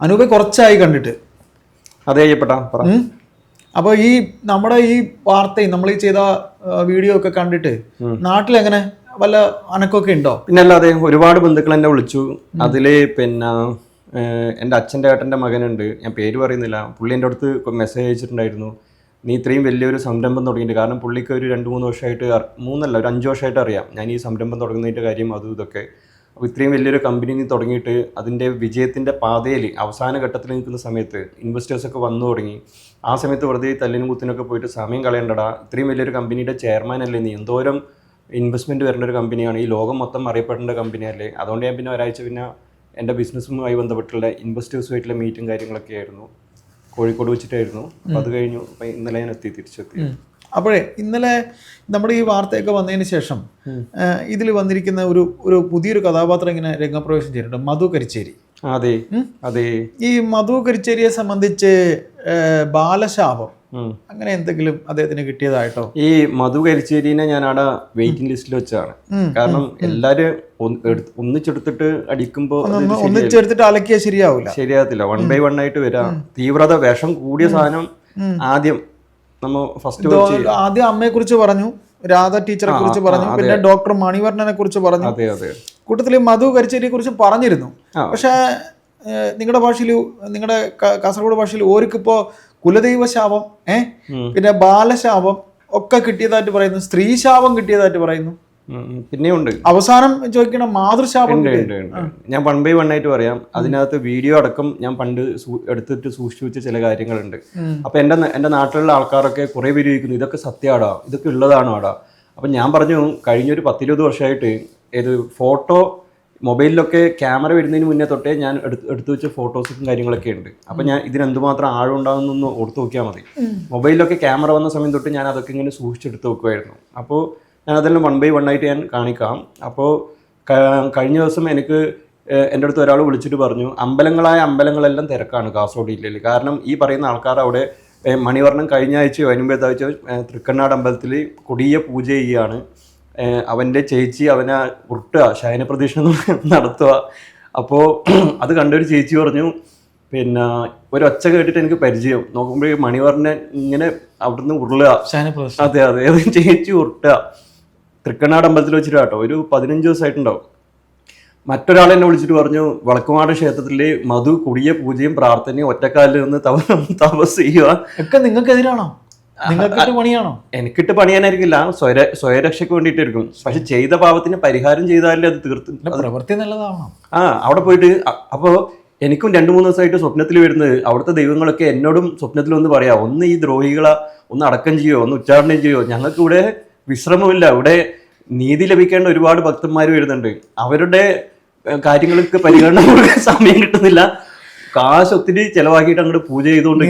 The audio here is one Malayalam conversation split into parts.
അനൂപെ കുറച്ചായി കണ്ടിട്ട്. അതെ ചെയ്യപ്പെട്ടാ പറ. ഉം. അപ്പൊ ഈ നമ്മുടെ ഈ വാർത്തയും നമ്മൾ ഈ ചെയ്ത വീഡിയോ ഒക്കെ കണ്ടിട്ട് നാട്ടിലെങ്ങനെ വല്ല അനക്കൊക്കെ ഉണ്ടോ? പിന്നെ അല്ലാതെ ഒരുപാട് ബന്ധുക്കൾ എന്നെ വിളിച്ചു. അതിൽ പിന്നെ എന്റെ അച്ഛന്റെ ഏട്ടന്റെ മകനുണ്ട്. ഞാൻ പേര് പറയുന്നില്ല. പുള്ളി എന്റെ അടുത്ത് മെസ്സേജ് അയച്ചിട്ടുണ്ടായിരുന്നു. നീ ഇത്രയും വലിയൊരു സംരംഭം തുടങ്ങിയിട്ട് കാരണം പുള്ളിക്ക് ഒരു രണ്ട് മൂന്ന് വർഷമായിട്ട് മൂന്നല്ല ഒരു അഞ്ച് വർഷമായിട്ട് അറിയാം. ഞാൻ ഈ സംരംഭം തുടങ്ങുന്നതിന്റെ കാര്യം അതും ഇതൊക്കെ. അപ്പോൾ ഇത്രയും വലിയൊരു കമ്പനി നീ തുടങ്ങിയിട്ട് അതിന്റെ വിജയത്തിന്റെ പാതയിൽ അവസാന ഘട്ടത്തിൽ നിൽക്കുന്ന സമയത്ത് ഇൻവെസ്റ്റേഴ്സൊക്കെ വന്നു തുടങ്ങി. ആ സമയത്ത് വെറുതെ തല്ലിനും കുത്തിനൊക്കെ പോയിട്ട് സമയം കളയണ്ടടാ. ഇത്രയും വലിയൊരു കമ്പനിയുടെ ചെയർമാൻ അല്ലേ നീ? എന്തോരം ഇൻവെസ്റ്റ്മെന്റ് വരേണ്ട ഒരു കമ്പനിയാണ് ഈ ലോകം മൊത്തം അറിയപ്പെടേണ്ട കമ്പനിയല്ലേ അതുകൊണ്ട് ഞാൻ പിന്നെ ഒരാഴ്ച പിന്നെ എന്റെ ബിസിനസ്സുമായി ബന്ധപ്പെട്ടുള്ള ഇൻവെസ്റ്റേഴ്സുമായിട്ടുള്ള മീറ്റും കാര്യങ്ങളൊക്കെ ആയിരുന്നു. കോഴിക്കോട് വെച്ചിട്ടായിരുന്നു. അപ്പോൾ അത് കഴിഞ്ഞു. ഇന്നലെ ഞാൻ എത്തി തിരിച്ചെത്തി. അപ്പോഴേ ഇന്നലെ നമ്മുടെ ഈ വാർത്തയൊക്കെ വന്നതിന് ശേഷം ഇതിൽ വന്നിരിക്കുന്ന ഒരു ഒരു പുതിയൊരു കഥാപാത്രം ഇങ്ങനെ രംഗപ്രവേശം ചെയ്തിട്ടുണ്ട് മധു കരിച്ചേരി. അതെ അതെ. ഈ മധു കരിച്ചേരിയെ സംബന്ധിച്ച് ബാലശാപം അങ്ങനെ എന്തെങ്കിലും അദ്ദേഹത്തിന് കിട്ടിയതായിട്ടോ? ഈ മധു കരിച്ചേരിനെ ഞാൻ അവിടെ വെയിറ്റിംഗ് ലിസ്റ്റിൽ വെച്ചാണ്. കാരണം എല്ലാരും ഒന്നിച്ചെടുത്തിട്ട് അടിക്കുമ്പോ ഒന്നിച്ചെടുത്തിട്ട് അലക്കിയാൽ ശരിയാവില്ല ശരിയാകത്തില്ല. വൺ ബൈ വൺ ആയിട്ട് വരാം. തീവ്രത വിഷം കൂടിയ സാധനം ആദ്യം നമ്മ ഫസ്റ്റ് ആദ്യം അമ്മയെ കുറിച്ച് പറഞ്ഞു രാധ ടീച്ചറെ കുറിച്ച് പറഞ്ഞു പിന്നെ ഡോക്ടർ മണിവർണനെ കുറിച്ച് പറഞ്ഞു. കൂട്ടത്തിൽ മധു കരിച്ചേരിയെ കുറിച്ച് പറഞ്ഞിരുന്നു. പക്ഷെ നിങ്ങളുടെ ഭാഷയിൽ നിങ്ങളുടെ കാസർഗോഡ് ഭാഷയിൽ ഓർക്കിപ്പോ കുലദൈവ ശാപം ഏഹ് പിന്നെ ബാലശാപം ഒക്കെ കിട്ടിയതായിട്ട് പറയുന്നു സ്ത്രീ ശാപം കിട്ടിയതായിട്ട് പറയുന്നു. പിന്നെയുണ്ട് അവസാനം ചോദിക്കണ മാതൃശാപം ഞാൻ വൺ ബൈ വൺ ആയിട്ട് പറയാം. അതിനകത്ത് വീഡിയോ അടക്കം ഞാൻ പണ്ട് എടുത്തിട്ട് സൂക്ഷിച്ചു വെച്ച ചില കാര്യങ്ങളുണ്ട്. അപ്പൊ എന്റെ എന്റെ നാട്ടിലുള്ള ആൾക്കാരൊക്കെ കുറെ പേര് ചോദിക്കുന്നു ഇതൊക്കെ സത്യമാടാ? ഇതൊക്കെ ഉള്ളതാണോ ആടാ അപ്പൊ ഞാൻ പറഞ്ഞു കഴിഞ്ഞൊരു പത്തിരുപത് വർഷമായിട്ട് ഏത് ഫോട്ടോ മൊബൈലിലൊക്കെ ക്യാമറ വരുന്നതിന് മുന്നേ തൊട്ടേ ഞാൻ എടുത്ത് എടുത്തു വെച്ച ഫോട്ടോസും കാര്യങ്ങളൊക്കെ ഉണ്ട്. അപ്പൊ ഞാൻ ഇതിന് എന്തുമാത്രം ആഴം ഉണ്ടാകുന്നൊന്ന് ഓർത്ത് നോക്കിയാൽ മതി. മൊബൈലിലൊക്കെ ക്യാമറ വന്ന സമയം തൊട്ട് ഞാൻ അതൊക്കെ ഇങ്ങനെ സൂക്ഷിച്ചെടുത്ത് വെക്കുമായിരുന്നു അപ്പോൾ ഞാൻ അതെല്ലാം വൺ ബൈ വൺ ആയിട്ട് ഞാൻ കാണിക്കാം. അപ്പോൾ കഴിഞ്ഞ ദിവസം എനിക്ക് എന്റെ അടുത്ത് ഒരാൾ വിളിച്ചിട്ട് പറഞ്ഞു അമ്പലങ്ങളായ അമ്പലങ്ങളെല്ലാം തിരക്കാണ് കാസർഗോഡ് ജില്ലയിൽ കാരണം ഈ പറയുന്ന ആൾക്കാർ അവിടെ മണിവർണം കഴിഞ്ഞ ആഴ്ചയോ അതിനുമ്പത്തെ തൃക്കണ്ണാട് അമ്പലത്തിൽ കൊടിയ പൂജ ചെയ്യുകയാണ് അവന്റെ ചേച്ചി അവനെ ഉരുട്ടുക ശയനപ്രദീക്ഷണം നടത്തുക. അപ്പോൾ അത് കണ്ടൊരു ചേച്ചി പറഞ്ഞു പിന്നെ ഒരു ഒച്ച കേട്ടിട്ട് എനിക്ക് പരിചയം. നോക്കുമ്പോഴേ മണിവർണൻ ഇങ്ങനെ അവിടുന്ന് ഉരുളുക. അതെ. അത് ചേച്ചി ഉരുട്ടുക. തൃക്കണ്ണാട് അമ്പലത്തിൽ വെച്ചിട്ട് കേട്ടോ ഒരു പതിനഞ്ച് ദിവസമായിട്ടുണ്ടാവും. മറ്റൊരാൾ എന്നെ വിളിച്ചിട്ട് പറഞ്ഞു വളക്കുമാട് ക്ഷേത്രത്തിലെ മധു കുടിയ പൂജയും പ്രാർത്ഥനയും ഒറ്റക്കാലിൽ നിന്ന് തപ തപസ് ചെയ്യുക. ഒക്കെ നിങ്ങൾക്കെതിരാണോ? നിങ്ങൾക്കിട്ട് പണിയാണോ? എനിക്കിട്ട് പണിയാനായിരിക്കില്ല. സ്വയ സ്വയരക്ഷയ്ക്ക് വേണ്ടിയിട്ടായിരിക്കും. പക്ഷെ ചെയ്ത പാപത്തിന് പരിഹാരം ചെയ്താലേ അത് തീർത്ത് പ്രവൃത്തി നല്ലതാവണം ആ അവിടെ പോയിട്ട് അപ്പോൾ അപ്പോ എനിക്കും രണ്ടു മൂന്ന് ദിവസമായിട്ട് സ്വപ്നത്തിൽ വരുന്നത് അവിടുത്തെ ദൈവങ്ങളൊക്കെ എന്നോടും സ്വപ്നത്തിൽ ഒന്ന് പറയാം ഒന്ന് ഈ ദ്രോഹികളെ ഒന്ന് അടക്കം ചെയ്യോ? ഒന്ന് ഉച്ചാരണം ചെയ്യോ? ഞങ്ങൾക്ക് ഇവിടെ വിശ്രമമില്ല. ഇവിടെ നീതി ലഭിക്കേണ്ട ഒരുപാട് ഭക്തന്മാർ വരുന്നുണ്ട്. അവരുടെ കാര്യങ്ങൾക്ക് പരിഗണന കൊടുക്കാൻ സമയം കിട്ടുന്നില്ല. കാശ് ഒത്തിരി ചെലവാക്കിയിട്ട് അങ്ങോട്ട് പൂജ ചെയ്തുകൊണ്ട്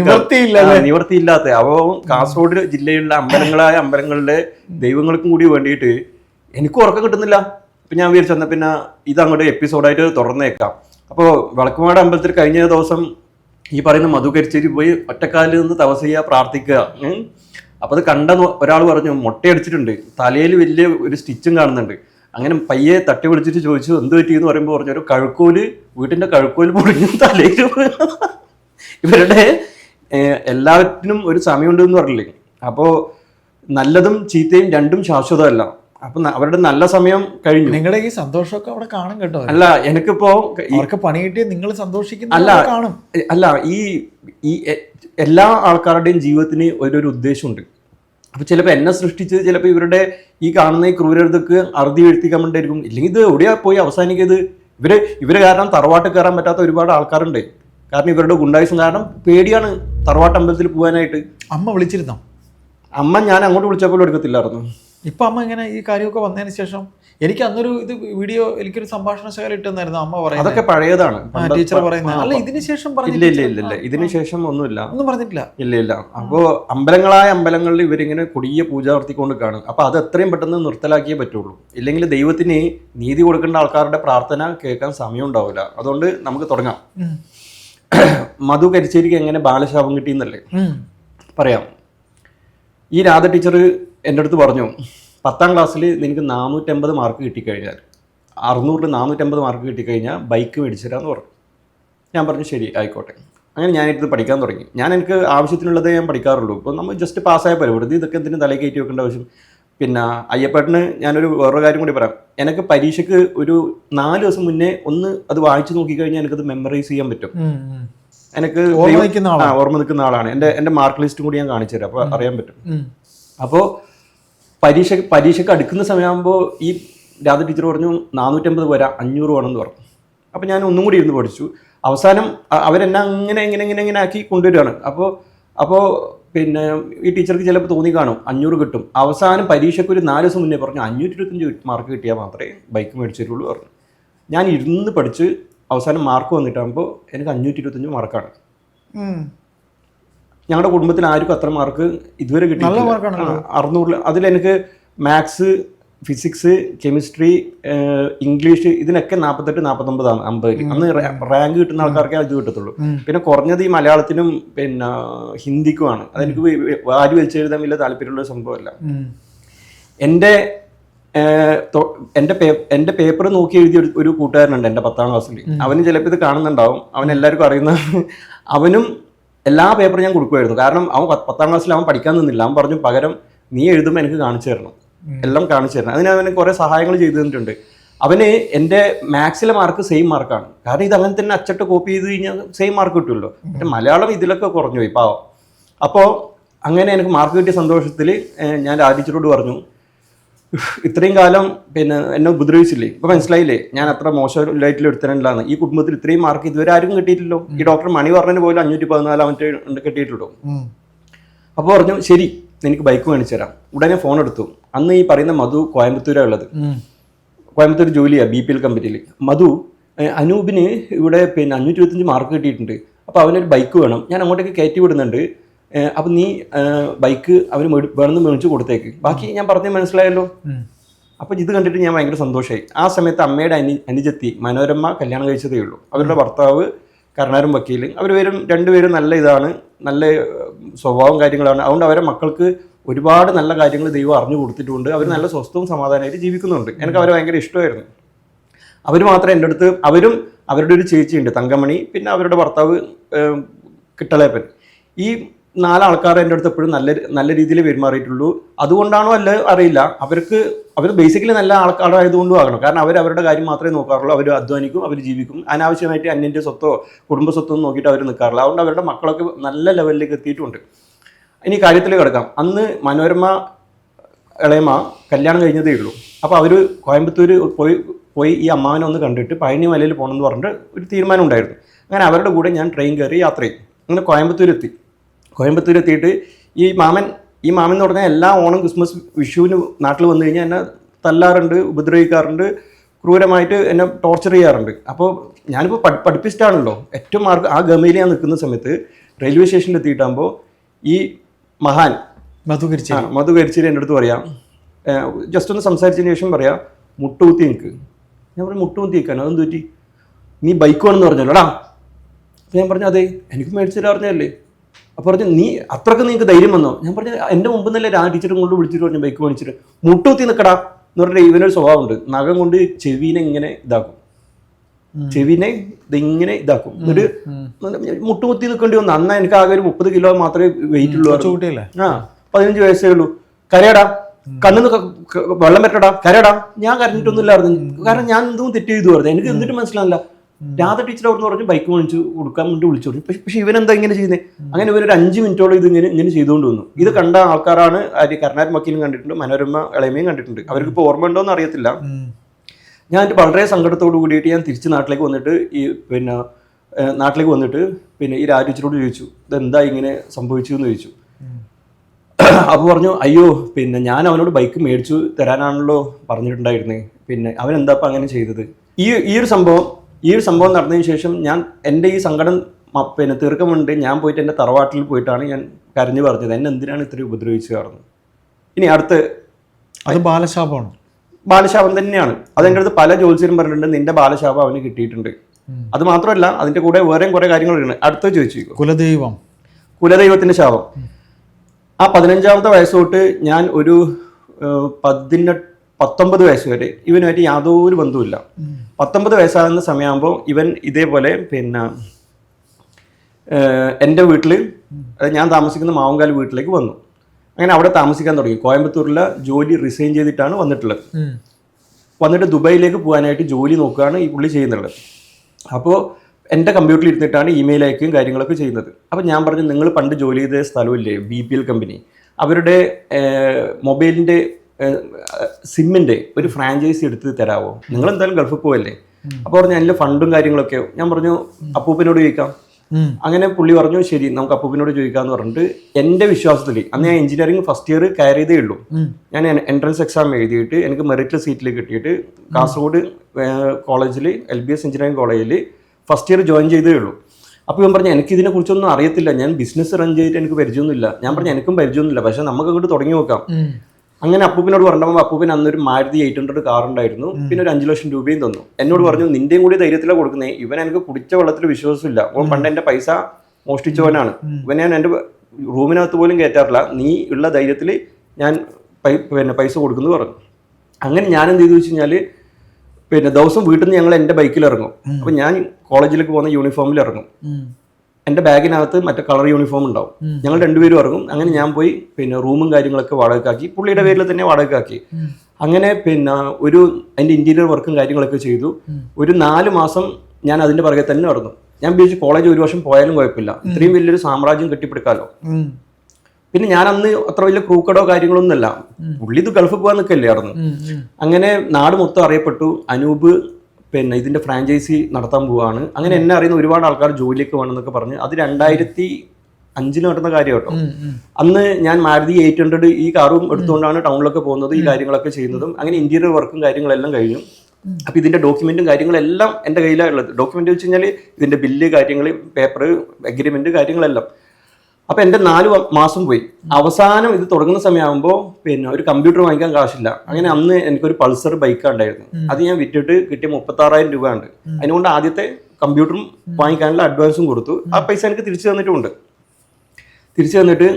നിവർത്തിയില്ലാത്ത. അപ്പോ കാസർഗോഡ് ജില്ലയിലുള്ള അമ്പലങ്ങളായ അമ്പലങ്ങളിലെ ദൈവങ്ങൾക്കും കൂടി വേണ്ടിയിട്ട് എനിക്ക് ഉറക്കം കിട്ടുന്നില്ല. അപ്പം ഞാൻ വിചാരിച്ചു എന്നാ പിന്നെ ഇത് അങ്ങോട്ട് എപ്പിസോഡായിട്ട് തുറന്നേക്കാം. അപ്പോൾ വിളക്കുമാട് അമ്പലത്തിൽ കഴിഞ്ഞ ദിവസം ഈ പറയുന്ന മധു കരിച്ചേരി പോയി ഒറ്റക്കാലിൽ നിന്ന് തപസ് ചെയ്യുക പ്രാർത്ഥിക്കുക. ഉം. അപ്പൊ അത് കണ്ട ഒരാൾ പറഞ്ഞു മുട്ടയടിച്ചിട്ടുണ്ട് തലയിൽ വലിയ ഒരു സ്റ്റിച്ചും കാണുന്നുണ്ട് അങ്ങനെ പയ്യെ തട്ടി വിളിച്ചിട്ട് ചോദിച്ചു എന്ത് പറ്റി എന്ന് പറയുമ്പോൾ പറഞ്ഞു ഒരു കഴുക്കോൽ വീട്ടിന്റെ കഴുക്കോൽ പൊടിഞ്ഞു തലയിൽ വീണതാ." ഇവരുടെ എല്ലാത്തിനും എല്ലാറ്റിനും ഒരു സമയമുണ്ട് എന്ന് പറഞ്ഞില്ലേ അപ്പോൾ നല്ലതും ചീത്തയും രണ്ടും ശാശ്വതമല്ല അപ്പൊ അവരുടെ നല്ല സമയം കഴിഞ്ഞു നിങ്ങളുടെ ഈ സന്തോഷമൊക്കെ അവിടെ കാണും കേട്ടോ അല്ല എനിക്കിപ്പോ അവർക്ക് പണി കിട്ടിയ നിങ്ങൾ സന്തോഷിക്കുന്ന അല്ല. കാണും അല്ല ഈ ഈ എല്ലാ ആൾക്കാരുടെയും ജീവിതത്തിന് ഒരു ഉദ്ദേശമുണ്ട്. അപ്പൊ ചിലപ്പോൾ എന്നെ സൃഷ്ടിച്ച് ചിലപ്പോൾ ഇവരുടെ ഈ കാണുന്ന ഈ ക്രൂരതക്ക് അറുതി വീഴ്ത്തിക്കാൻ വേണ്ടിയിരിക്കും ഇല്ലെങ്കിൽ ഇത് എവിടെയാ പോയി അവസാനിക്കത് ഇവർ ഇവർ കാരണം തറവാട്ട് കയറാൻ പറ്റാത്ത ഒരുപാട് ആൾക്കാരുണ്ട്. കാരണം ഇവരുടെ ഗുണ്ടായുസം കാരണം പേടിയാണ് തറവാട്ട് അമ്പലത്തിൽ പോകാനായിട്ട്. അമ്മ വിളിച്ചിരുന്നോ? അമ്മ ഞാൻ അങ്ങോട്ട് വിളിച്ചപ്പോൾ എടുക്കത്തില്ലായിരുന്നു. ഇപ്പൊ അമ്മ ഇങ്ങനെ ഈ കാര്യമൊക്കെ വന്നതിന് ശേഷം എനിക്ക് അന്നൊരു ഇത് വീഡിയോ എനിക്കൊരു സംഭാഷണ ശകലം ഇട്ടെന്നായിരുന്നു അമ്മ പറയുന്നത്. അതൊക്കെ പഴയതാണ്. ടീച്ചർ പറയുന്നത്. അല്ല ഇതിന് ശേഷം പറഞ്ഞ ഇല്ല ഇല്ല ഇല്ല ഇല്ല. ഇതിന് ശേഷം ഒന്നുമില്ല. ഒന്നും പറഞ്ഞിട്ടില്ല. ഇല്ല ഇല്ല. അപ്പോൾ അമ്പലങ്ങളായ അമ്പലങ്ങളിൽ ഇവരിങ്ങനെ കൊടിയ പൂജ നടത്തിക്കൊണ്ട് കാണും അപ്പൊ അത് എത്രയും പെട്ടെന്ന് നിർത്തലാക്കിയേ പറ്റുള്ളൂ. ഇല്ലെങ്കിൽ ദൈവത്തിന് നീതി കൊടുക്കേണ്ട ആൾക്കാരുടെ പ്രാർത്ഥന കേൾക്കാൻ സമയം ഉണ്ടാവില്ല. അതുകൊണ്ട് നമുക്ക് തുടങ്ങാം. മധു കരിച്ചേരിക്ക് എങ്ങനെ ബാലശാപം കിട്ടിയെന്നല്ലേ? പറയാം. ഈ രാധ ടീച്ചർ എന്റെ അടുത്ത് പറഞ്ഞു പത്താം ക്ലാസ്സിൽ നിനക്ക് നാനൂറ്റമ്പത് മാർക്ക് കിട്ടിക്കഴിഞ്ഞാൽ അറുന്നൂറിൽ നാനൂറ്റമ്പത് മാർക്ക് കിട്ടിക്കഴിഞ്ഞാൽ ബൈക്ക് മേടിച്ചു തരാമെന്ന് പറഞ്ഞു. ഞാൻ പറഞ്ഞു ശരി ആയിക്കോട്ടെ. അങ്ങനെ ഞാനിരുന്ന് പഠിക്കാൻ തുടങ്ങി. ഞാൻ എനിക്ക് ആവശ്യത്തിനുള്ളത് ഞാൻ പഠിക്കാറുള്ളൂ. ഇപ്പോൾ നമ്മൾ ജസ്റ്റ് പാസ്സായ വെറുതെ ഇതൊക്കെ എന്തിനു തലയിൽ കയറ്റി വെക്കേണ്ട ആവശ്യം? പിന്നെ അയ്യപ്പേട്ടന് ഞാനൊരു വേറൊരു കാര്യം കൂടി പറയാം. എനിക്ക് പരീക്ഷയ്ക്ക് ഒരു നാല് ദിവസം മുന്നേ ഒന്ന് അത് വായിച്ചു നോക്കിക്കഴിഞ്ഞാൽ എനിക്കത് മെമ്മറൈസ് ചെയ്യാൻ പറ്റും. എനിക്ക് ഓർമ്മ നിൽക്കുന്ന ആളാണ്. എന്റെ എന്റെ മാർക്ക് ലിസ്റ്റും കൂടി ഞാൻ കാണിച്ചു തരാം അപ്പോൾ അറിയാൻ പറ്റും. അപ്പോൾ പരീക്ഷ പരീക്ഷയ്ക്ക് അടുക്കുന്ന സമയമാകുമ്പോൾ ഈ രാധ ടീച്ചർ പറഞ്ഞു നാനൂറ്റമ്പത് പോരാ അഞ്ഞൂറ് വേണമെന്ന് പറഞ്ഞു. അപ്പോൾ ഞാൻ ഒന്നും കൂടി ഇരുന്ന് പഠിച്ചു. അവസാനം അവരെന്നെ അങ്ങനെ ഇങ്ങനെ ഇങ്ങനെ ഇങ്ങനെ ആക്കി കൊണ്ടുവരികയാണ്. അപ്പോൾ അപ്പോൾ പിന്നെ ഈ ടീച്ചർക്ക് ചിലപ്പോൾ തോന്നി കാണും അഞ്ഞൂറ് കിട്ടും. അവസാനം പരീക്ഷയ്ക്ക് ഒരു നാല് ദിവസം മുന്നേ പറഞ്ഞു അഞ്ഞൂറ്റി ഇരുപത്തഞ്ച് മാർക്ക് കിട്ടിയാൽ മാത്രമേ ബൈക്ക് മേടിച്ചു തരുള്ളൂ പറഞ്ഞു. ഞാൻ ഇരുന്ന് പഠിച്ച് അവസാനം മാർക്ക് വന്നിട്ടാകുമ്പോൾ എനിക്ക് അഞ്ഞൂറ്റി ഇരുപത്തഞ്ച് മാർക്കാണ്. ഞങ്ങളുടെ കുടുംബത്തിൽ ആർക്കും അത്ര മാർക്ക് ഇതുവരെ മാർക്കാണല്ലോ. അറുന്നൂറിൽ അതിലെനിക്ക് മാത്സ് ഫിസിക്സ് കെമിസ്ട്രി ഇംഗ്ലീഷ് ഇതിനൊക്കെ നാൽപ്പത്തെട്ട് നാൽപ്പത്തൊമ്പതാണ് അമ്പതിൽ അന്ന് റാങ്ക് കിട്ടുന്ന ആൾക്കാർക്കേ അത് കിട്ടത്തുള്ളൂ. പിന്നെ കുറഞ്ഞത് ഈ മലയാളത്തിനും പിന്നെ ഹിന്ദിക്കുമാണ്. അതെനിക്ക് വാരി വലിച്ചെഴുതാൻ വലിയ താല്പര്യമുള്ള സംഭവമല്ല. എന്റെ എന്റെ പേ എന്റെ പേപ്പർ നോക്കി എഴുതിയ ഒരു- ഒരു കൂട്ടുകാരനുണ്ട് എന്റെ പത്താം ക്ലാസ്സിൽ അവന് ചിലപ്പോൾ ഇത് കാണുന്നുണ്ടാവും. അവൻ എല്ലാവർക്കും അറിയുന്ന അവനും എല്ലാ പേപ്പറും ഞാൻ കൊടുക്കുമായിരുന്നു. കാരണം അവൻ പത്ത് ക്ലാസ്സിൽ അവൻ പഠിക്കാൻ നിന്നില്ല. അവൻ പറഞ്ഞു പകരം നീ എഴുതുമ്പോൾ എനിക്ക് കാണിച്ചു തരണം. എല്ലാം കാണിച്ചു തരണം. അതിന് അവന് കുറേ സഹായങ്ങൾ ചെയ്തു തന്നിട്ടുണ്ട്. അവന് എന്റെ മാത്സിലെ മാർക്ക് സെയിം മാർക്കാണ് കാരണം ഇത് അങ്ങനെ തന്നെ അച്ചട്ട് കോപ്പി ചെയ്ത് കഴിഞ്ഞാൽ സെയിം മാർക്ക് കിട്ടുമല്ലോ. പക്ഷെ മലയാളം ഇതിലൊക്കെ കുറഞ്ഞു പോയി പാവം. അപ്പോൾ അങ്ങനെ എനിക്ക് മാർക്ക് കിട്ടിയ സന്തോഷത്തിൽ ഞാൻ രാജിച്ചോട് പറഞ്ഞു ഇത്രയും കാലം പിന്നെ എന്നെ ഉപദ്രവിച്ചില്ലേ? ഇപ്പൊ മനസ്സിലായില്ലേ? ഞാൻ അത്ര മോശം ലൈറ്റിൽ എടുത്തിട്ടുള്ളതാണ്. ഈ കുടുംബത്തിൽ ഇത്രയും മാർക്ക് ഇതുവരെ ആരും കിട്ടിയിട്ടില്ലോ? ഈ ഡോക്ടർ മണി പറഞ്ഞതിന് പോലും അഞ്ഞൂറ്റി പതിനാല് അവന്റെ കിട്ടിയിട്ടുള്ളൂ. അപ്പൊ അപ്പോൾ പറഞ്ഞു ശരി എനിക്ക് ബൈക്ക് മേടിച്ചു തരാം. ഉടനെ ഫോൺ എടുത്തു. അന്ന് ഈ പറയുന്ന മധു കോയമ്പത്തൂരാണ് ഉള്ളത്. കോയമ്പത്തൂർ ജോലിയാണ് ബി പി എൽ കമ്പനിയിൽ മധു അനൂപിന് ഇവിടെ പിന്നെ അഞ്ഞൂറ്റി ഇരുപത്തഞ്ച് മാർക്ക് കിട്ടിയിട്ടുണ്ട്. അപ്പോൾ അവനൊരു ബൈക്ക് വേണം. ഞാൻ അങ്ങോട്ടേക്ക് കയറ്റി വിടുന്നുണ്ട്. അപ്പം നീ ബൈക്ക് അവർ വേണമെന്ന് മേടിച്ച് കൊടുത്തേക്ക്. ബാക്കി ഞാൻ പറഞ്ഞത് മനസ്സിലായല്ലോ? അപ്പോൾ അപ്പം ഇത് കണ്ടിട്ട് ഞാൻ ഭയങ്കര സന്തോഷമായി ആ സമയത്ത് അമ്മയുടെ അനി അനുജത്തി മനോരമ കല്യാണം കഴിച്ചതേ ഉള്ളൂ. അവരുടെ ഭർത്താവ് കരണാരും വക്കീൽ അവർ വരും രണ്ടുപേരും നല്ല ഇതാണ്. നല്ല സ്വഭാവം കാര്യങ്ങളാണ്. അതുകൊണ്ട് അവരെ മക്കൾക്ക് ഒരുപാട് നല്ല കാര്യങ്ങൾ ദൈവം അറിഞ്ഞു കൊടുത്തിട്ടുണ്ട്. അവർ നല്ല സ്വസ്ഥവും സമാധാനമായിട്ട് ജീവിക്കുന്നുണ്ട്. എനിക്ക് അവരെ ഭയങ്കര ഇഷ്ടമായിരുന്നു. അവർ മാത്രമേ എന്റെ അടുത്ത് അവരും അവരുടെ ഒരു ചേച്ചിയുണ്ട് തങ്കമണി പിന്നെ അവരുടെ ഭർത്താവ് കിട്ടളേപ്പൻ ഈ നാലാൾക്കാർ എന്റെ അടുത്ത് എപ്പോഴും നല്ല നല്ല രീതിയിൽ പെരുമാറിയിട്ടുള്ളൂ. അതുകൊണ്ടാണോ അല്ല അറിയില്ല. അവർക്ക് അവർ ബേസിക്കലി നല്ല ആൾക്കാരായതുകൊണ്ടും ആകണം. കാരണം അവർ അവരുടെ കാര്യം മാത്രമേ നോക്കാറുള്ളൂ. അവർ അധ്വാനിക്കും അവർ ജീവിക്കും. അനാവശ്യമായിട്ട് അന്യന്റെ സ്വത്തോ കുടുംബ സ്വത്തോ നോക്കിയിട്ട് അവർ നിൽക്കാറില്ല. അതുകൊണ്ട് അവരുടെ മക്കളൊക്കെ നല്ല ലെവലിലേക്ക് എത്തിയിട്ടുണ്ട്. ഇനി കാര്യത്തിൽ കിടക്കാം. അന്ന് മനോരമ ഇളയമ്മ കല്യാണം കഴിഞ്ഞതേ ഉള്ളൂ. അപ്പോൾ അവർ കോയമ്പത്തൂർ പോയി പോയി ഈ അമ്മാവനെ ഒന്ന് കണ്ടിട്ട് പഴനി മലയിൽ പോകണമെന്ന് പറഞ്ഞിട്ട് ഒരു തീരുമാനം ഉണ്ടായിരുന്നു. അങ്ങനെ അവരുടെ കൂടെ ഞാൻ ട്രെയിൻ കയറി യാത്ര ചെയ്തു. അങ്ങനെ കോയമ്പത്തൂർ എത്തി കോയമ്പത്തൂർ എത്തിയിട്ട് ഈ മാമൻ ഈ മാമൻ എന്ന് പറഞ്ഞാൽ എല്ലാ ഓണം ക്രിസ്മസ് വിഷുവിന് നാട്ടിൽ വന്നു കഴിഞ്ഞാൽ എന്നെ തല്ലാറുണ്ട് ഉപദ്രവിക്കാറുണ്ട് ക്രൂരമായിട്ട് എന്നെ ടോർച്ചർ ചെയ്യാറുണ്ട്. അപ്പോൾ ഞാനിപ്പോൾ പഠി പഠിപ്പിച്ചിട്ടാണല്ലോ ഏറ്റവും മാർക്ക് ആ ഗമയിൽ ഞാൻ നിൽക്കുന്ന സമയത്ത് റെയിൽവേ സ്റ്റേഷനിൽ എത്തിയിട്ടാകുമ്പോൾ ഈ മഹാൻ മധു കരിച്ചേരി. ആ മധു കരിച്ചിരി എന്റെ അടുത്ത് പറയാം. ജസ്റ്റ് ഒന്ന് സംസാരിച്ചതിന് ശേഷം പറയാം മുട്ടുകുത്തി നിൽക്ക്. ഞാൻ പറഞ്ഞു മുട്ടുകുത്തി നിൽക്കാനോ? അതെന്ത് പറ്റി? നീ ബൈക്ക് വേണമെന്ന് പറഞ്ഞല്ലോടാ അപ്പോൾ ഞാൻ പറഞ്ഞു അതെ എനിക്ക് മേടിച്ചിട്ട് തരാൻ പറഞ്ഞതല്ലേ. അപ്പോൾ പറഞ്ഞു നീ അത്രയ്ക്ക് നിങ്ങൾക്ക് ധൈര്യം വന്നോ? ഞാൻ പറഞ്ഞു എന്റെ മുമ്പ് നല്ല രാ ടീച്ചറും കൊണ്ട് വിളിച്ചിട്ട് പറഞ്ഞു ബൈക്ക് മേടിച്ചിട്ട് മുട്ടുകുത്തി നിൽക്കടാ എന്ന് പറഞ്ഞിട്ട് ഇവനൊരു സ്വഭാവമുണ്ട്. നഖം കൊണ്ട് ചെവിനെ ഇങ്ങനെ ഇതാക്കും. ചെവിനെ ഇതിങ്ങനെ ഇതാക്കും. ഒരു മുട്ടുകുത്തി നിൽക്കേണ്ടി വന്നു. അന്ന് എനിക്ക് ആകെ ഒരു മുപ്പത് കിലോ മാത്രമേ വെയിറ്റ് ഉള്ളൂ ആ പതിനഞ്ച് വയസ്സേ ഉള്ളൂ. കരയടാ. കണ്ണിന്ന് ക- ക- വെള്ളം പറ്റടാ കരയടാ. ഞാൻ കരഞ്ഞിട്ടൊന്നുമില്ലായിരുന്നു കാരണം ഞാൻ എന്തും തെറ്റ് ചെയ്തു പറഞ്ഞു. എനിക്ക് എന്നിട്ട് മനസ്സിലാവില്ല രാധ ടീച്ചർ അവിടെ പറഞ്ഞു ബൈക്ക് വാങ്ങിച്ചു കൊടുക്കാൻ വേണ്ടി വിളിച്ചു. പറഞ്ഞു പക്ഷെ പക്ഷെ ഇവനെന്താ ഇങ്ങനെ ചെയ്യുന്നത് അങ്ങനെ ഇവരൊരു അഞ്ച് മിനിറ്റോളം ഇത് ഇങ്ങനെ ഇങ്ങനെ ചെയ്തുകൊണ്ട് വന്നു. ഇത് കണ്ട ആൾക്കാരാണ് ആര് കർണാടക മക്കീലും കണ്ടിട്ടുണ്ട് മനോരമ ഇളയമയും കണ്ടിട്ടുണ്ട്. അവർക്ക് ഇപ്പോൾ ഓർമ്മ ഉണ്ടോ എന്ന് അറിയത്തില്ല. ഞാൻ എന്റെ വളരെ സങ്കടത്തോട് കൂടിയിട്ട് ഞാൻ തിരിച്ച് നാട്ടിലേക്ക് വന്നിട്ട് ഈ പിന്നെ നാട്ടിലേക്ക് വന്നിട്ട് പിന്നെ ഈ രാജുച്ചിനോട് ചോദിച്ചു ഇതെന്താ ഇങ്ങനെ സംഭവിച്ചു? എന്ന് ചോദിച്ചു. അപ്പോൾ പറഞ്ഞു അയ്യോ പിന്നെ ഞാൻ അവനോട് ബൈക്ക് മേടിച്ചു തരാനാണല്ലോ പറഞ്ഞിട്ടുണ്ടായിരുന്നത് പിന്നെ അവൻ എന്താ ഇപ്പം അങ്ങനെ ചെയ്തത്? ഈ ഈ ഒരു സംഭവം ഈ ഒരു സംഭവം നടന്നതിന് ശേഷം ഞാൻ എന്റെ ഈ സങ്കടം പിന്നെ തീർക്കമുണ്ട്. ഞാൻ പോയിട്ട് എന്റെ തറവാട്ടിൽ പോയിട്ടാണ് ഞാൻ കരഞ്ഞു പറഞ്ഞത്. എന്നെ എന്തിനാണ് ഇത്രയും ഉപദ്രവിച്ചു കാരണം ഇനി അടുത്ത് അത് ബാലശാപമാണ്. ബാലശാപം തന്നെയാണ്. അതെന്റെ അടുത്ത് പല ജ്യോത്സ്യരും പറഞ്ഞിട്ടുണ്ട് നിന്റെ ബാലശാപം അവന് കിട്ടിയിട്ടുണ്ട്. അത് മാത്രമല്ല അതിന്റെ കൂടെ വേറെയും കുറെ കാര്യങ്ങളുണ്ട് അടുത്ത ചോദിച്ചു കുലദൈവം. കുലദൈവത്തിന്റെ ശാപം. ആ പതിനഞ്ചാമത്തെ വയസ്സ് തൊട്ട് ഞാൻ ഒരു പതിനെട്ട് പത്തൊമ്പത് വയസ്സ് വരെ ഇവനുമായിട്ട് യാതൊരു ബന്ധവുമില്ല. പത്തൊമ്പത് വയസ്സാകുന്ന സമയമാകുമ്പോൾ ഇവൻ ഇതേപോലെ പിന്നെ എന്റെ വീട്ടിൽ അതായത് ഞാൻ താമസിക്കുന്ന മാവങ്കാൽ വീട്ടിലേക്ക് വന്നു. അങ്ങനെ അവിടെ താമസിക്കാൻ തുടങ്ങി. കോയമ്പത്തൂരിലെ ജോലി റിസൈൻ ചെയ്തിട്ടാണ് വന്നിട്ടുള്ളത്. വന്നിട്ട് ദുബായിലേക്ക് പോകാനായിട്ട് ജോലി നോക്കുകയാണ് ഈ പുള്ളി ചെയ്യുന്നുള്ളത്. അപ്പോൾ എന്റെ കമ്പ്യൂട്ടറിൽ ഇരുന്നിട്ടാണ് ഇമെയിൽ അയക്കുകയും കാര്യങ്ങളൊക്കെ ചെയ്യുന്നത്. അപ്പോൾ ഞാൻ പറഞ്ഞു നിങ്ങൾ പണ്ട് ജോലി ചെയ്ത സ്ഥലമില്ലേ? ബി പി എൽ കമ്പനി അവരുടെ മൊബൈലിന്റെ സിമ്മിന്റെ ഒരു ഫ്രാഞ്ചൈസി എടുത്ത് തരാമോ നിങ്ങൾ എന്തായാലും ഗൾഫിൽ പോവല്ലേ? അപ്പോൾ പറഞ്ഞു അതിന്റെ ഫണ്ടും കാര്യങ്ങളൊക്കെ ഞാൻ പറഞ്ഞു അപ്പൂപ്പനോട് ചോദിക്കാം. അങ്ങനെ പുള്ളി പറഞ്ഞു ശരി നമുക്ക് അപ്പൂപ്പിനോട് ചോദിക്കാന്ന് പറഞ്ഞിട്ട് എന്റെ വിശ്വാസത്തിൽ അന്ന് ഞാൻ എഞ്ചിനീയറിംഗ് ഫസ്റ്റ് ഇയർ കയറിയതേ ഉള്ളൂ. ഞാൻ എൻട്രൻസ് എക്സാം എഴുതിയിട്ട് എനിക്ക് മെറിറ്റ് സീറ്റിൽ കിട്ടിയിട്ട് കാസർഗോഡ് കോളേജിൽ എൽ ബി എസ് എഞ്ചിനീയറിംഗ് കോളേജിൽ ഫസ്റ്റ് ഇയർ ജോയിൻ ചെയ്തേ ഉള്ളൂ. അപ്പോൾ ഞാൻ പറഞ്ഞു എനിക്ക് ഇതിനെ കുറിച്ചൊന്നും അറിയത്തില്ല. ഞാൻ ബിസിനസ് റൺ ചെയ്തിട്ട് എനിക്ക് പരിചയമൊന്നുമില്ല. ഞാൻ പറഞ്ഞു എനിക്കും പരിചയമൊന്നുമില്ല. പക്ഷേ നമുക്ക് അങ്ങോട്ട് തുടങ്ങി നോക്കാം. അങ്ങനെ അപ്പൂപ്പിനോട് പറഞ്ഞപ്പോൾ അപ്പൂപ്പിന് അന്നൊരു മാരുതി എയ്റ്റ് ഹൺഡ്രഡ് കാർ ഉണ്ടായിരുന്നു. പിന്നെ ഒരു അഞ്ച് ലക്ഷം രൂപയും തന്നു. എന്നോട് പറഞ്ഞു നിന്റെയും കൂടി ധൈര്യത്തിലാണ് കൊടുക്കുന്നത് ഇവൻ എനിക്ക് കുടിച്ച വെള്ളത്തിൽ വിശ്വാസമില്ല. ഓ പണ്ട് എന്റെ പൈസ മോഷ്ടിച്ചവനാണ്. ഇവനെ ഞാൻ എന്റെ റൂമിനകത്ത് പോലും കയറ്റാറില്ല നീ ഉള്ള ധൈര്യത്തിൽ ഞാൻ പിന്നെ പൈസ കൊടുക്കുന്നു പറഞ്ഞു. അങ്ങനെ ഞാൻ എന്ത് ചെയ്തു വെച്ച് കഴിഞ്ഞാൽ പിന്നെ ദിവസം വീട്ടിൽ നിന്ന് ഞങ്ങൾ എന്റെ ബൈക്കിൽ ഇറങ്ങും. അപ്പം ഞാൻ കോളേജിലേക്ക് പോകുന്ന യൂണിഫോമിൽ ഇറങ്ങും. എന്റെ ബാഗിനകത്ത് മറ്റേ കളർ യൂണിഫോം ഉണ്ടാവും. ഞങ്ങൾ രണ്ടുപേരും ഇറങ്ങും. അങ്ങനെ ഞാൻ പോയി പിന്നെ റൂമും കാര്യങ്ങളൊക്കെ വാടകക്കാക്കി. പുള്ളിയുടെ പേരിൽ തന്നെ വാടകക്കാക്കി. അങ്ങനെ പിന്നെ ഒരു അതിന്റെ ഇന്റീരിയർ വർക്കും കാര്യങ്ങളൊക്കെ ചെയ്തു. ഒരു നാല് മാസം ഞാൻ അതിന്റെ പുറകെ തന്നെ നടന്നു. ഞാൻ വിചാരിച്ചു കോളേജ് ഒരു വർഷം പോയാലും കുഴപ്പമില്ല. ഇത്രയും വലിയൊരു സാമ്രാജ്യം കെട്ടിപ്പിടിക്കാലോ. പിന്നെ ഞാൻ അന്ന് അത്ര വലിയ ക്രൂക്കടോ കാര്യങ്ങളൊന്നും അല്ല പുള്ളി ഇത് ഗൾഫ് പോകാൻ നിൽക്കല്ലായിരുന്നു. അങ്ങനെ നാട് മൊത്തം അറിയപ്പെട്ടു. അനൂപ് പിന്നെ ഇതിന്റെ ഫ്രാഞ്ചൈസി നടത്താൻ പോവുകയാണ് അങ്ങനെ എന്നെ അറിയുന്ന ഒരുപാട് ആൾക്കാർ ജോലിയൊക്കെ വേണമെന്നൊക്കെ പറഞ്ഞ് അത് രണ്ടായിരത്തി അഞ്ചിൽ നടന്ന കാര്യം കേട്ടോ. അന്ന് ഞാൻ മാരുതി എയ്റ്റ് ഹൺഡ്രഡ് ഈ കാറും എടുത്തുകൊണ്ടാണ് ടൗണിലൊക്കെ പോകുന്നത് ഈ കാര്യങ്ങളൊക്കെ ചെയ്യുന്നതും. അങ്ങനെ ഇന്റീരിയർ വർക്കും കാര്യങ്ങളെല്ലാം കഴിഞ്ഞു. അപ്പൊ ഇതിന്റെ ഡോക്യുമെന്റും കാര്യങ്ങളെല്ലാം എന്റെ കയ്യിലാണ് ഉള്ളത്. ഡോക്യുമെന്റ് വെച്ച് കഴിഞ്ഞാൽ ഇതിന്റെ ബില്ല് കാര്യങ്ങൾ പേപ്പർ അഗ്രിമെന്റ് കാര്യങ്ങളെല്ലാം. അപ്പൊ എന്റെ നാല് മാസം പോയി. അവസാനം ഇത് തുടങ്ങുന്ന സമയമാകുമ്പോൾ പിന്നെ ഒരു കമ്പ്യൂട്ടർ വാങ്ങിക്കാൻ കാശില്ല. അങ്ങനെ അന്ന് എനിക്കൊരു പൾസർ ബൈക്ക് ഉണ്ടായിരുന്നു അത് ഞാൻ വിറ്റിട്ട് കിട്ടിയ മുപ്പത്തി ആറായിരം രൂപ ഉണ്ട് അതിനുകൊണ്ട് ആദ്യത്തെ കമ്പ്യൂട്ടറും വാങ്ങിക്കാനുള്ള അഡ്വാൻസും കൊടുത്തു. ആ പൈസ എനിക്ക് തിരിച്ചു തന്നിട്ടുമുണ്ട്. തിരിച്ചു തന്നിട്ട്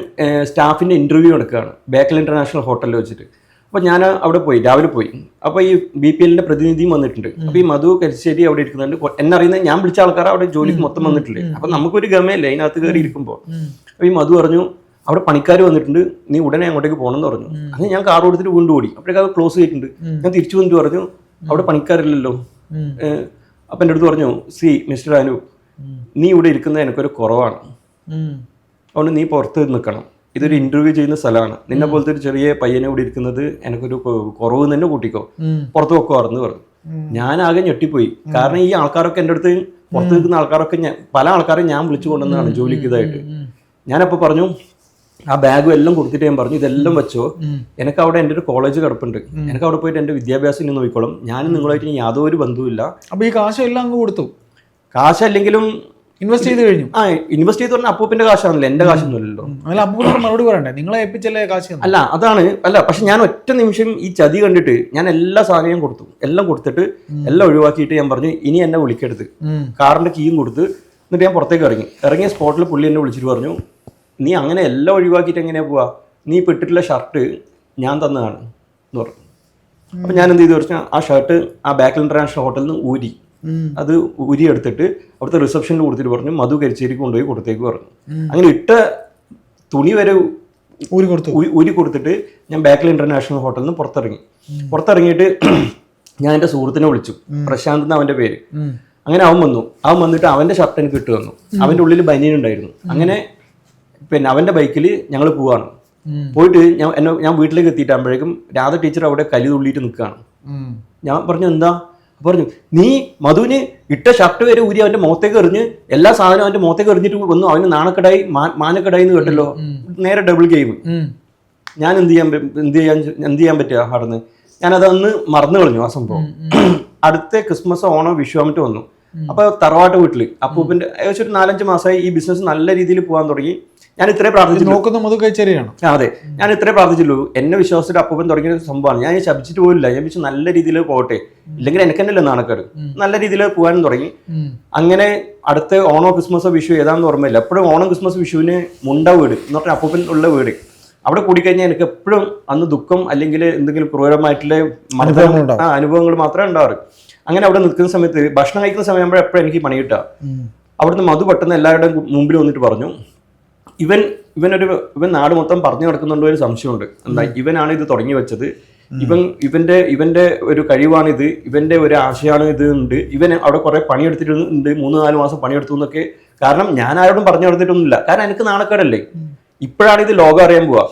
സ്റ്റാഫിന്റെ ഇന്റർവ്യൂ എടുക്കുകയാണ്. ബേക്കൽ ഇന്റർനാഷണൽ ഹോട്ടലിൽ വെച്ചിട്ട്. അപ്പോൾ ഞാൻ അവിടെ പോയി രാവിലെ പോയി. അപ്പോൾ ഈ ബി പി എല്ലിന്റെ പ്രതിനിധിയും വന്നിട്ടുണ്ട്. അപ്പോൾ ഈ മധു കരിശ്ശേരി അവിടെ ഇരിക്കുന്നുണ്ട്. എന്നറിയുന്ന എന്നെ അറിയുന്ന ഞാൻ വിളിച്ച ആൾക്കാർ അവിടെ ജോലിക്ക് മൊത്തം വന്നിട്ടില്ലേ? അപ്പോൾ നമുക്കൊരു ഗമയല്ലേ അതിനകത്ത് കയറി ഇരിക്കുമ്പോൾ അപ്പോൾ ഈ മധു പറഞ്ഞു അവിടെ പണിക്കാർ വന്നിട്ടുണ്ട് നീ ഉടനെ അങ്ങോട്ടേക്ക് പോകണം എന്ന് പറഞ്ഞു അങ്ങനെ ഞാൻ കാർ കൊടുത്തിട്ട് വീണ്ടും ഓടി. അപ്പോഴേക്കും അത് ക്ലോസ് ചെയ്തിട്ടുണ്ട്. ഞാൻ തിരിച്ചു വന്നിട്ട് പറഞ്ഞു അവിടെ പണിക്കാരില്ലല്ലോ. അപ്പൊ അപ്പം എന്റെ അടുത്ത് പറഞ്ഞു സി മിസ്റ്റർ അനു നീ ഇവിടെ ഇരിക്കുന്നത് എനിക്കൊരു കുറവാണ്. അതുകൊണ്ട് നീ പുറത്ത് നിൽക്കണം. ഇതൊരു ഇന്റർവ്യൂ ചെയ്യുന്ന സ്ഥലമാണ്. നിന്നെ പോലത്തെ ഒരു ചെറിയ പയ്യനെ കൂടി ഇരിക്കുന്നത് എനിക്കൊരു കുറവ് തന്നെ കൂട്ടിക്കോ. പുറത്ത് പുറത്ത് വെക്കുമായിരുന്നു പറഞ്ഞു. ഞാൻ ആകെ ഞെട്ടിപ്പോയി. കാരണം ഈ ആൾക്കാരൊക്കെ എന്റെ അടുത്ത് പുറത്ത് നിൽക്കുന്ന ആൾക്കാരൊക്കെ ഞാൻ പല ആൾക്കാരെയും ഞാൻ വിളിച്ചു കൊണ്ടുവന്നതാണ് ജോലിക്ക് ഇതായിട്ട് ഞാനപ്പോൾ പറഞ്ഞു ആ ബാഗും എല്ലാം കൊടുത്തിട്ട് ഞാൻ പറഞ്ഞു ഇതെല്ലാം വെച്ചോ. എനിക്ക് അവിടെ എന്റെ ഒരു കോളേജ് കിടപ്പുണ്ട്. എനിക്ക് അവിടെ പോയിട്ട് എന്റെ വിദ്യാഭ്യാസം ഇനി നോക്കിക്കോളും. ഞാനും നിങ്ങളുമായിട്ട് യാതൊരു ബന്ധവുമില്ല. അപ്പൊ ഈ കാശ് എല്ലാം അങ്ങ് കൊടുത്തു. കാശല്ലെങ്കിലും ഇൻവെസ്റ്റ് ചെയ്ത് കഴിഞ്ഞു. ആ ഇൻവെസ്റ്റ് ചെയ്ത് പറഞ്ഞാൽ അപ്പൂപ്പിന്റെ കാശാണല്ലോ എന്റെ കാശൊന്നുമല്ലല്ലോ അല്ല അപ്പൂപ്പിനോട് മറുപടി പറയണ്ടേ? നിങ്ങളെ ഏൽപ്പിച്ചല്ലേ കാശ് അല്ല അതാണ് അല്ല പക്ഷെ ഞാൻ ഒറ്റ നിമിഷം ഈ ചതി കണ്ടിട്ട് ഞാൻ എല്ലാ സാധനവും കൊടുത്തു. എല്ലാം കൊടുത്തിട്ട് എല്ലാം ഒഴിവാക്കിയിട്ട് ഞാൻ പറഞ്ഞു ഇനി എന്നെ വിളിക്കരുത്. കാറിന്റെ കീയും കൊടുത്ത് എന്നിട്ട് ഞാൻ പുറത്തേക്ക് ഇറങ്ങി. ഇറങ്ങിയ സ്പോട്ടിൽ പുള്ളി എന്നെ വിളിച്ചിട്ട് പറഞ്ഞു നീ അങ്ങനെ എല്ലാം ഒഴിവാക്കിയിട്ട് എങ്ങനെയാ പോവാ? നീ ഇപ്പിട്ടിട്ടുള്ള ഷർട്ട് ഞാൻ തന്നതാണ്. എന്ന് പറഞ്ഞു. അപ്പൊ ഞാൻ എന്ത് ചെയ്തു? വെച്ചാൽ ആ ഷർട്ട് ആ ബാക്കൽ ഇന്റർനാഷണൽ ഹോട്ടലിൽ നിന്ന് ഊരി. അത് ഉരിയെടുത്തിട്ട് എടുത്തിട്ട് അവിടുത്തെ റിസപ്ഷനിൽ കൊടുത്തിട്ട് പറഞ്ഞു മധു കരിച്ചേരി കൊണ്ടുപോയി കൊടുത്തേക്ക് പറഞ്ഞു. അങ്ങനെ ഇട്ട തുണി വരെ ഊരി കൊടുത്തു. ഉരി ഊരി കൊടുത്തിട്ട് ഞാൻ ബാക്കിൽ ഇന്റർനാഷണൽ ഹോട്ടലിൽ നിന്ന് പുറത്തിറങ്ങി. പുറത്തിറങ്ങിയിട്ട് ഞാൻ എന്റെ സുഹൃത്തിനെ വിളിച്ചു. പ്രശാന്ത് എന്ന അവന്റെ പേര്. അങ്ങനെ അവൻ വന്നു. അവൻ വന്നിട്ട് അവന്റെ ഷർട്ട് എനിക്ക് ഇട്ട് വന്നു അവന്റെ ഉള്ളിൽ ബനിയൻ ഉണ്ടായിരുന്നു. അങ്ങനെ പിന്നെ അവന്റെ ബൈക്കിൽ ഞങ്ങൾ പോവാണ്. പോയിട്ട് ഞാൻ എന്നെ ഞാൻ വീട്ടിലേക്ക് എത്തിയിട്ടാകുമ്പോഴേക്കും രാധ ടീച്ചർ അവിടെ കലി തുള്ളിയിട്ട് നിൽക്കുകയാണ്. ഞാൻ പറഞ്ഞു എന്താ? പറഞ്ഞു നീ മധുവിന് ഇട്ട ഷർട്ട് വരെ ഊരി അവന്റെ മുഖത്തേക്ക് എറിഞ്ഞ് എല്ലാ സാധനവും അവന്റെ മുഖത്തേക്ക് എറിഞ്ഞിട്ട് വന്നു അവന് നാണക്കടായി മാനക്കടായി എന്ന് കേട്ടല്ലോ? നേരെ ഡബിൾ ഗെയിം ഞാൻ എന്ത് ചെയ്യാൻ എന്ത് ചെയ്യാൻ എന്ത് ചെയ്യാൻ പറ്റുക അവിടുന്ന് ഞാനതന്ന് മറന്നു കളഞ്ഞു ആ സംഭവം. അടുത്ത ക്രിസ്മസ് ഓണോ വിഷു വന്നു. അപ്പൊ തറവാട്ട് വീട്ടിൽ അപ്പൂപ്പിന്റെ ഏകദേശം ഒരു നാലഞ്ച് മാസമായി ഈ ബിസിനസ് നല്ല രീതിയിൽ പോകാൻ തുടങ്ങി. ഞാൻ ഇത്രേ ഇത് പ്രാർത്ഥിച്ചു നോക്കുന്ന മുതൽ കഴിച്ചേരിയാണ് അതെ. ഞാൻ ഇത്രേ പ്രാർത്ഥിച്ചുള്ളൂ എന്നെ വിശ്വാസത്തിൽ അപ്പൂപ്പൻ തുടങ്ങിയ സംഭവമാണ്. ഞാൻ ശപിച്ചിട്ട് പോയില്ല ഞാൻ വെച്ച് നല്ല രീതിയിൽ പോകട്ടെ. ഇല്ലെങ്കിൽ എനിക്ക് തന്നെയല്ലേ നാണക്കേട്? നല്ല രീതിയിൽ പോകാനും തുടങ്ങി. അങ്ങനെ അടുത്ത ഓണോ ക്രിസ്മസോ വിഷു ഏതാണെന്ന് ഓർമ്മയില്ല. എപ്പോഴും ഓണം ക്രിസ്മസ് വിഷുവിന് മുണ്ട വീട് എന്ന് പറഞ്ഞാൽ അപ്പൂപ്പൻ ഉള്ള വീട്. അവിടെ കൂടിക്കഴിഞ്ഞാൽ എനിക്ക് എപ്പോഴും അന്ന് ദുഃഖം അല്ലെങ്കിൽ എന്തെങ്കിലും ക്രൂരമായിട്ടുള്ള. ആ അനുഭവങ്ങൾ മാത്രമേ ഉണ്ടാവാറ്. അങ്ങനെ അവിടെ നിൽക്കുന്ന സമയത്ത് ഭക്ഷണം കഴിക്കുന്ന സമയം എപ്പോഴും എനിക്ക് പണി കിട്ടുക. അവിടുന്ന് മധു പെട്ടെന്ന് എല്ലാവരുടെയും മുമ്പിൽ വന്നിട്ട് പറഞ്ഞു ഇവൻ ഇവനൊരു ഇവൻ നാട് മൊത്തം പറഞ്ഞു നടക്കുന്നുണ്ടോ ഒരു സംശയമുണ്ട്. എന്താ ഇവനാണ് ഇത് തുടങ്ങി വെച്ചത്. ഇവൻ ഇവന്റെ ഇവന്റെ ഒരു കഴിവാണിത് ഇവന്റെ ഒരു ആശയമാണ് ഇത് ഉണ്ട്. ഇവൻ അവിടെ കുറെ പണിയെടുത്തിട്ടുണ്ട്. മൂന്ന് നാല് മാസം പണിയെടുത്തു എന്നൊക്കെ. കാരണം ഞാൻ ആരോടും പറഞ്ഞു കൊടുത്തിട്ടൊന്നുമില്ല കാരണം എനിക്ക് നാണക്കേടല്ലേ? ഇപ്പോഴാണ് ഇത് ലോകം അറിയാൻ പോവാ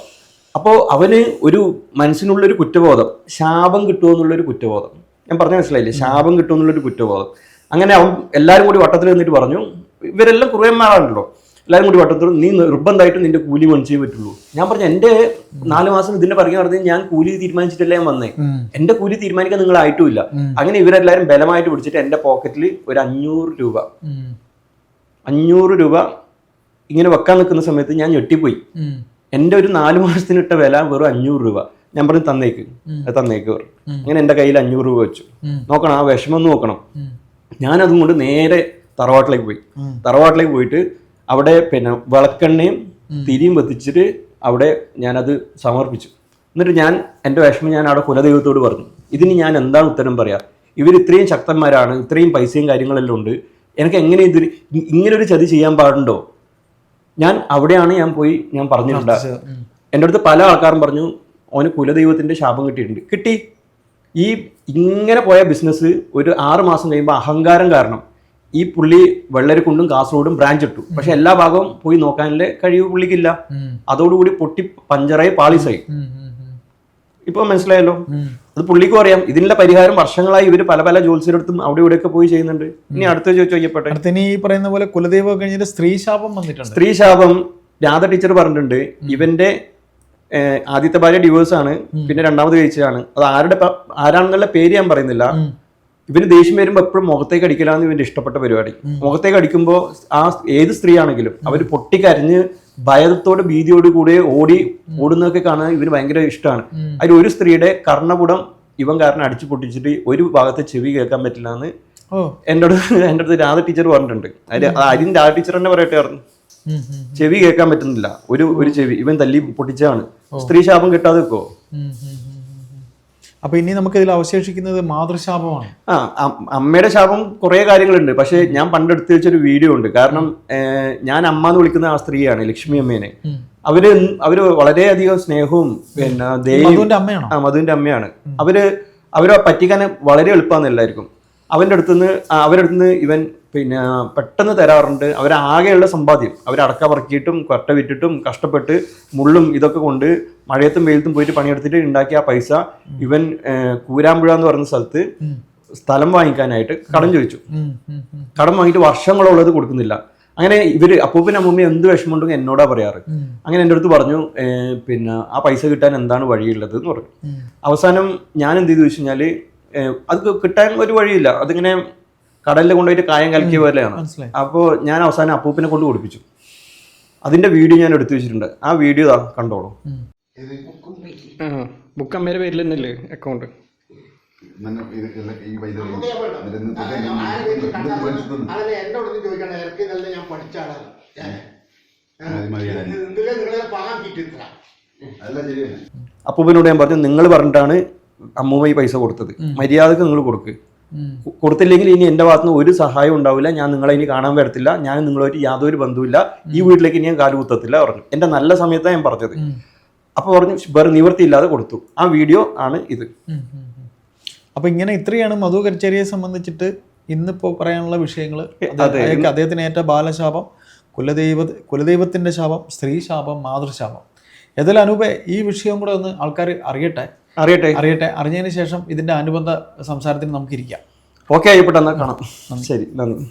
അപ്പോൾ അവന് ഒരു മനസ്സിനുള്ളൊരു കുറ്റബോധം ശാപം കിട്ടുമോ എന്നുള്ളൊരു കുറ്റബോധം. ഞാൻ പറഞ്ഞ മനസ്സിലായില്ലേ? ശാപം കിട്ടുമെന്നുള്ളൊരു കുറ്റബോധം. അങ്ങനെ അവൻ എല്ലാവരും കൂടി വട്ടത്തിൽ നിന്നിട്ട് പറഞ്ഞു. ഇവരെല്ലാം കുറേമാരാണല്ലോ എല്ലാവരും കൂടി പട്ടത്തോളം നീ നിർബന്ധമായിട്ടും നിന്റെ കൂലി മേടിച്ചേ പറ്റുള്ളൂ. ഞാൻ പറഞ്ഞു എന്റെ നാല് മാസം ഇതിന്റെ പറയുക പറഞ്ഞാൽ ഞാൻ കൂലി തീരുമാനിച്ചിട്ടല്ലേ ഞാൻ വന്നേ. എന്റെ കൂലി തീരുമാനിക്കാൻ നിങ്ങൾ ആയിട്ടുമില്ല. അങ്ങനെ ഇവരെല്ലാരും ബലമായിട്ട് പിടിച്ചിട്ട് എന്റെ പോക്കറ്റിൽ ഒരു അഞ്ഞൂറ് രൂപ. അഞ്ഞൂറ് രൂപ ഇങ്ങനെ വെക്കാൻ നിൽക്കുന്ന സമയത്ത് ഞാൻ ഞെട്ടിപ്പോയി. എന്റെ ഒരു നാല് മാസത്തിനിട്ട വില വെറും അഞ്ഞൂറ് രൂപ. ഞാൻ പറഞ്ഞു തന്നേക്ക്. തന്നേക്ക് പറഞ്ഞു. അങ്ങനെ എന്റെ കയ്യിൽ അഞ്ഞൂറ് രൂപ വെച്ചു. നോക്കണം ആ വിഷമം നോക്കണം. ഞാനതും കൊണ്ട് നേരെ തറവാട്ടിലേക്ക് പോയി. തറവാട്ടിലേക്ക് പോയിട്ട് അവിടെ പിന്നെ വിളക്കെണ്ണയും തിരിയും വെത്തിച്ചിട്ട് അവിടെ ഞാനത് സമർപ്പിച്ചു. എന്നിട്ട് ഞാൻ എന്റെ വിഷമം ഞാൻ അവിടെ കുലദൈവത്തോട് പറഞ്ഞു. ഇതിന് ഞാൻ എന്താണ് ഉത്തരം പറയാ? ഇവർ ഇത്രയും ശക്തന്മാരാണ് ഇത്രയും പൈസയും കാര്യങ്ങളെല്ലാം ഉണ്ട്. എനിക്ക് എങ്ങനെ ഇത് ഇങ്ങനൊരു ചതി ചെയ്യാൻ പാടുണ്ടോ? ഞാൻ അവിടെയാണ് ഞാൻ പോയി ഞാൻ പറഞ്ഞിട്ടുണ്ട്. എന്റെ അടുത്ത് പല ആൾക്കാരും പറഞ്ഞു അവന് കുലദൈവത്തിന്റെ ശാപം കിട്ടിയിട്ടുണ്ട്. കിട്ടി. ഈ ഇങ്ങനെ പോയ ബിസിനസ് ഒരു ആറ് മാസം കഴിയുമ്പോൾ അഹങ്കാരം കാരണം ഈ പുള്ളി വെള്ളരിക്കുണ്ടും കാസർഗോഡും ബ്രാഞ്ച് ഇട്ടു. പക്ഷെ എല്ലാ ഭാഗവും പോയി നോക്കാനുള്ള കഴിവ് പുള്ളിക്കില്ല. അതോടുകൂടി പൊട്ടി പഞ്ചറായി പാളിസായി. ഇപ്പൊ മനസ്സിലായല്ലോ? അത് പുള്ളിക്കും അറിയാം. ഇതിനുള്ള പരിഹാരം വർഷങ്ങളായി ഇവർ പല പല ജോത്സ്യരടുത്തും അവിടെ ഇവിടെയൊക്കെ പോയി ചെയ്യുന്നുണ്ട്. ഇനി അടുത്ത ചോദിച്ചു ചോദിക്കട്ടെ? ഇനി ഈ പറയുന്ന പോലെ കുലദൈവം കഴിഞ്ഞിട്ട് സ്ത്രീ ശാപം വന്നിട്ടുണ്ട്. സ്ത്രീ ശാപം രാധ ടീച്ചർ പറഞ്ഞിട്ടുണ്ട്. ഇവന്റെ ആദ്യത്തെ ഭാര്യ ഡിവോഴ്സ് ആണ്. പിന്നെ രണ്ടാമത് കഴിച്ചതാണ് അത് ആരുടെ ആരാണെന്നുള്ള പേര് ഞാൻ പറയുന്നില്ല. ഇവന് ദേഷ്യം വരുമ്പോൾ എപ്പോഴും മുഖത്തേക്ക് അടിക്കലാണ് ഇവന്റെ ഇഷ്ടപ്പെട്ട പരിപാടി. മുഖത്തേക്ക് അടിക്കുമ്പോൾ ആ ഏത് സ്ത്രീയാണെങ്കിലും അവർ പൊട്ടിക്കരഞ്ഞ് ഭയത്തോട് ഭീതിയോട് കൂടെ ഓടി ഓടുന്നതൊക്കെ കാണാൻ ഇവന് ഭയങ്കര ഇഷ്ടമാണ് അതിൽ ഒരു സ്ത്രീയുടെ കർണപുടം ഇവൻ കാരണം അടിച്ചു പൊട്ടിച്ചിട്ട് ഒരു ഭാഗത്തെ ചെവി കേൾക്കാൻ പറ്റില്ല എന്ന് എന്റെ അടുത്ത് എന്റെ അടുത്ത് രാധ ടീച്ചർ പറഞ്ഞിട്ടുണ്ട്. അതിൽ അതിന് രാധ ടീച്ചർ തന്നെ പറയട്ടെ പറഞ്ഞു. ചെവി കേൾക്കാൻ പറ്റുന്നില്ല. ഒരു ഒരു ചെവി. ഇവൻ തല്ലി പൊട്ടിച്ചാണ് സ്ത്രീ ശാപം കിട്ടാതെ വെക്കോ. അപ്പൊ ഇനി നമുക്ക് ഇതിൽ അവശേഷിക്കുന്നത് മാതൃശാപമാണ്. ആ അമ്മയുടെ ശാപം കുറേ കാര്യങ്ങളുണ്ട്. പക്ഷേ ഞാൻ പണ്ടെടുത്ത് വെച്ചൊരു വീഡിയോ ഉണ്ട്. കാരണം ഞാൻ അമ്മ എന്ന് വിളിക്കുന്ന ആ സ്ത്രീയാണ് ലക്ഷ്മി അമ്മേനെ. അവർ അവർ വളരെയധികം സ്നേഹവും പിന്നെ ദേവിയുടെ അമ്മയാണ്? ആ മധുവിന്റെ അമ്മയാണ്. അവർ അവരെ പറ്റിക്കാൻ വളരെ എളുപ്പമാണ് എല്ലാവർക്കും. അവന്റെ അടുത്തുനിന്ന് നിന്ന് അവരുടെ അടുത്തുനിന്ന് ഇവൻ പിന്നെ പെട്ടെന്ന് തരാറുണ്ട്. അവരാകെയുള്ള സമ്പാദ്യം. അവരടക്ക പറക്കിയിട്ടും കൊട്ട വിറ്റിട്ടും കഷ്ടപ്പെട്ട് മുള്ളും ഇതൊക്കെ കൊണ്ട് മഴയത്തും വെയിലത്തും പോയിട്ട് പണിയെടുത്തിട്ട് ഉണ്ടാക്കിയ ആ പൈസ ഇവൻ കൂരാമ്പുഴ എന്ന് പറയുന്ന സ്ഥലത്ത് സ്ഥലം വാങ്ങിക്കാനായിട്ട് കടം ചോദിച്ചു. കടം വാങ്ങിയിട്ട് വർഷങ്ങളുള്ളത് കൊടുക്കുന്നില്ല. അങ്ങനെ ഇവർ അപ്പൂപ്പൻ അമ്മൂമ്മ എന്ത് വിഷമമുണ്ടെങ്കിൽ എന്നോടാ പറയാറ്. അങ്ങനെ എന്റെ അടുത്ത് പറഞ്ഞു പിന്നെ ആ പൈസ കിട്ടാൻ എന്താണ് വഴിയുള്ളത് എന്ന് പറഞ്ഞു അവസാനം ഞാൻ എന്ത് ചെയ്തു വെച്ച് കഴിഞ്ഞാൽ ഏ, അത് കിട്ടാൻ ഒരു വഴിയില്ല. അതിങ്ങനെ കടലിൽ കൊണ്ടുപോയിട്ട് കായം കലക്കിയ പോലെയാണ്. അപ്പോൾ ഞാൻ അവസാനം അപ്പൂപ്പിനെ കൊണ്ട് കുടിപ്പിച്ചു അതിന്റെ വീഡിയോ ഞാൻ എടുത്തു വെച്ചിട്ടുണ്ട്. ആ വീഡിയോ ഇതാ കണ്ടോളൂ. ബുക്ക് അമ്മയുടെ പേരിൽ തന്നെയല്ലേ അക്കൗണ്ട് അപ്പൂപ്പനോട് ഞാൻ പറഞ്ഞു നിങ്ങൾ പറഞ്ഞിട്ടാണ് അമ്മൂമ്മ ഈ പൈസ കൊടുത്തത്. മര്യാദയ്ക്ക് നിങ്ങൾ കൊടുക്ക്. കൊടുത്തില്ലെങ്കിൽ ഇനി എന്റെ ഭാഗത്തുനിന്ന് ഒരു സഹായം ഉണ്ടാവില്ല. ഞാൻ നിങ്ങളെ ഇനി കാണാൻ വരത്തില്ല. ഞാൻ നിങ്ങളുമായിട്ട് യാതൊരു ബന്ധവുമില്ല. ഈ വീട്ടിലേക്ക് ഇനി ഞാൻ കാലുകുത്തത്തില്ല പറഞ്ഞു. എന്റെ നല്ല സമയത്താണ് ഞാൻ പറഞ്ഞത്. അപ്പൊ പറഞ്ഞു വേറെ നിവൃത്തിയില്ലാതെ കൊടുത്തു. ആ വീഡിയോ ആണ് ഇത്. ഉം, ഉം, ഉം. അപ്പൊ ഇങ്ങനെ ഇത്രയാണ് മധു കരിച്ചേരിയെ സംബന്ധിച്ചിട്ട് ഇന്നിപ്പോ പറയാനുള്ള വിഷയങ്ങൾ. അദ്ദേഹത്തിന് ഏറ്റ ബാലശാപം കുലദൈവ കുലദൈവത്തിന്റെ ശാപം സ്ത്രീ ശാപം മാതൃശാപം. ഏതായാലും അനൂപേ ഈ വിഷയം കൂടെ ഒന്ന് ആൾക്കാർ അറിയട്ടെ? അറിയട്ടെ? അറിയട്ടെ. അറിഞ്ഞതിന് ശേഷം ഇതിന്റെ അനുബന്ധ സംസാരത്തിന് നമുക്ക് ഇരിക്കാം ഓക്കെ ആയിപ്പെട്ടെന്നാ കാണാം. ശരി നന്ദി.